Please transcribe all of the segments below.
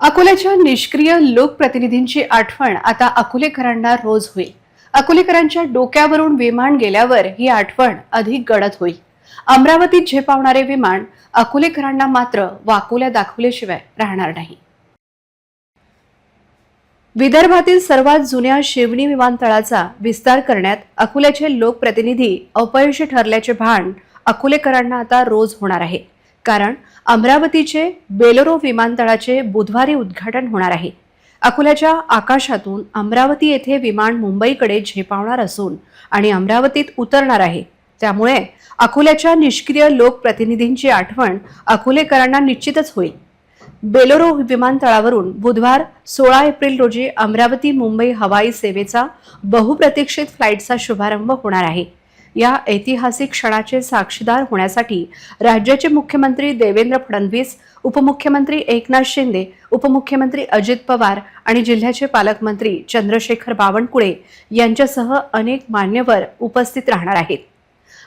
अकोल्याच्या निष्क्रिय लोकप्रतिनिधींची आठवण आता अकोलेकरांना रोज होईल. अकोलेकरांच्या डोक्यावरून विमान गेल्यावर ही आठवण अधिक गडद होईल. अमरावतीत झेपावणारे विमान अकोलेकरांना मात्र वाकोल्या दाखवल्याशिवाय राहणार नाही. विदर्भातील सर्वात जुन्या शिवणी विमानतळाचा विस्तार करण्यात अकोल्याचे लोकप्रतिनिधी अपयशी ठरल्याचे भान अकोलेकरांना आता रोज होणार आहे. कारण अमरावतीचे बेलोरो विमानतळाचे बुधवारी उद्घाटन होणार आहे. अकोल्याच्या आकाशातून अमरावती येथे विमान मुंबईकडे झेपावणार असून आणि अमरावतीत उतरणार आहे. त्यामुळे अकोल्याच्या निष्क्रिय लोकप्रतिनिधींची आठवण अकोलेकरांना निश्चितच होईल. बेलोरो विमानतळावरून बुधवार सोळा एप्रिल रोजी अमरावती मुंबई हवाई सेवेचा बहुप्रतीक्षित फ्लाईटचा शुभारंभ होणार आहे. या ऐतिहासिक क्षणाचे साक्षीदार होण्यासाठी राज्याचे मुख्यमंत्री देवेंद्र फडणवीस उपमुख्यमंत्री एकनाथ शिंदे उपमुख्यमंत्री अजित पवार आणि जिल्ह्याचे पालकमंत्री चंद्रशेखर बावनकुळे यांच्यासह अनेक मान्यवर उपस्थित राहणार आहेत.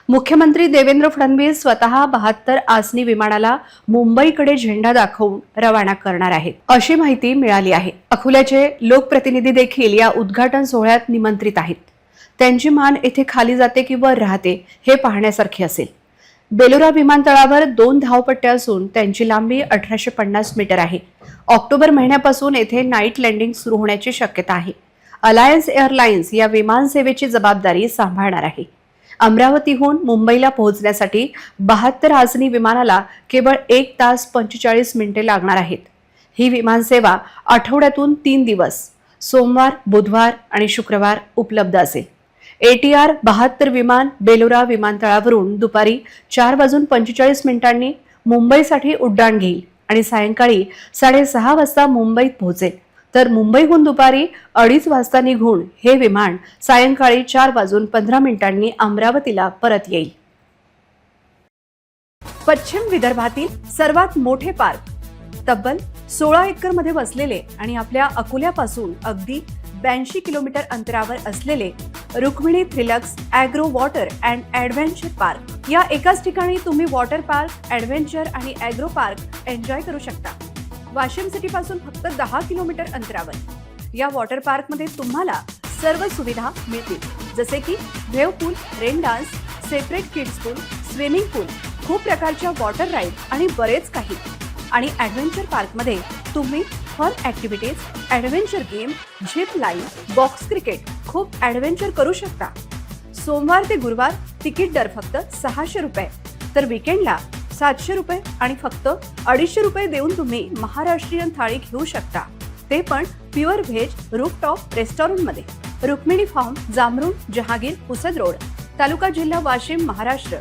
मुख्यमंत्री देवेंद्र फडणवीस स्वतः बहात्तर आसनी विमानाला मुंबईकडे झेंडा दाखवून रवाना करणार आहेत अशी माहिती मिळाली आहे. अकोल्याचे लोकप्रतिनिधी देखील या उद्घाटन सोहळ्यात निमंत्रित आहेत. त्यांची मान येथे खाली जाते किंवा राहते हे पाहण्यासारखे असेल. बेलोरा विमानतळावर दोन धावपट्ट्या असून त्यांची लांबी अठराशे पन्नास मीटर आहे. ऑक्टोबर महिन्यापासून येथे नाईट लँडिंग सुरू होण्याची शक्यता आहे. अलायन्स एअरलाइन्स या विमान सेवेची जबाबदारी सांभाळणार आहे. अमरावतीहून मुंबईला पोहोचण्यासाठी बहात्तर आसनी विमानाला केवळ एक तास पंचेचाळीस मिनिटे लागणार आहेत. ही विमानसेवा आठवड्यातून तीन दिवस सोमवार बुधवार आणि शुक्रवार उपलब्ध असेल. एटीआर बहात्तर विमान बेलोरा विमानतळावरून दुपारी चार वाजून पंचेचाळीस मिनिटांनी मुंबईसाठी उड्डाण घेईल आणि सायंकाळी साडेसहा वाजता मुंबईत पोहोचेल. तर मुंबईहून दुपारी अडीच वाजता निघून हे विमान सायंकाळी चार वाजून पंधरा मिनिटांनी अमरावतीला परत येईल. पश्चिम विदर्भातील सर्वात मोठे पार्क तब्बल सोळा एकरमध्ये वसलेले आणि आपल्या अकोल्यापासून अगदी ब्याऐंशी किलोमीटर अंतरावर असलेले Rukmini Thrillux agro water and adventure park. या एकाच ठिकाणी तुम्ही वॉटर पार्क ॲडव्हेंचर आणि अॅग्रो पार्क एन्जॉय करू शकता. वाशिम सिटीपासून फक्त दहा किलोमीटर अंतरावर. या वॉटर पार्कमध्ये तुम्हाला सर्व सुविधा मिळतील. जसे की wave pool rain dance separate kids pool swimming pool खूप प्रकारच्या वॉटर राईड आणि बरेच काही. आणि ॲडव्हेंचर पार्कमध्ये तुम्ही fun activities adventure game zip line box cricket खूप ॲडव्हेंचर करू शकता. सोमवार ते गुरुवार तिकीट दर फक्त सहाशे रुपये. तर विकेंडला सातशे रुपये आणि फक्त अडीचशे रुपये देऊन तुम्ही महाराष्ट्रीयन थाळी घेऊ शकता. ते पण प्युअर व्हेज रूफटॉप रेस्टॉरंटमध्ये रुक्मिणी फार्म जांभरून जहागीर पुसद रोड तालुका जिल्हा वाशिम महाराष्ट्र.